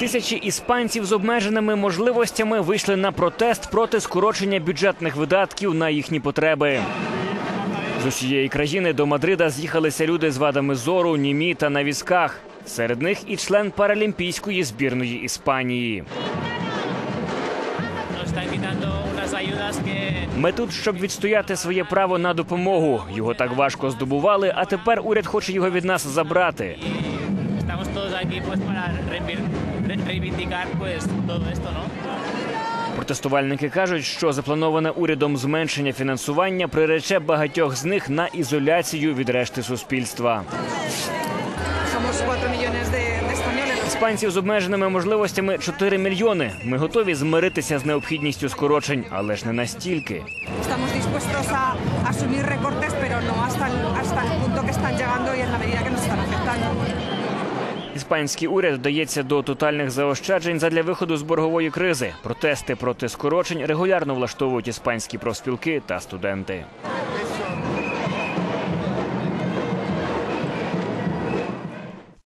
Тисячі іспанців з обмеженими можливостями вийшли на протест проти скорочення бюджетних видатків на їхні потреби. З усієї країни до Мадрида з'їхалися люди з вадами зору, німі та на візках. Серед них і член паралімпійської збірної Іспанії. Ми тут, щоб відстояти своє право на допомогу. Його так важко здобували, а тепер уряд хоче його від нас забрати. Estamos todos aquí pues para reivindicar pues todo esto, ¿no? Протестувальники кажуть, що заплановане урядом зменшення фінансування прирече багатьох з них на ізоляцію від решти суспільства. Somos 4 millones de, de. Іспанців з обмеженими можливостями 4 мільйони. Ми готові змиритися з необхідністю скорочень, але ж не настільки. Estamos Іспанський уряд вдається до тотальних заощаджень задля виходу з боргової кризи. Протести проти скорочень регулярно влаштовують іспанські профспілки та студенти.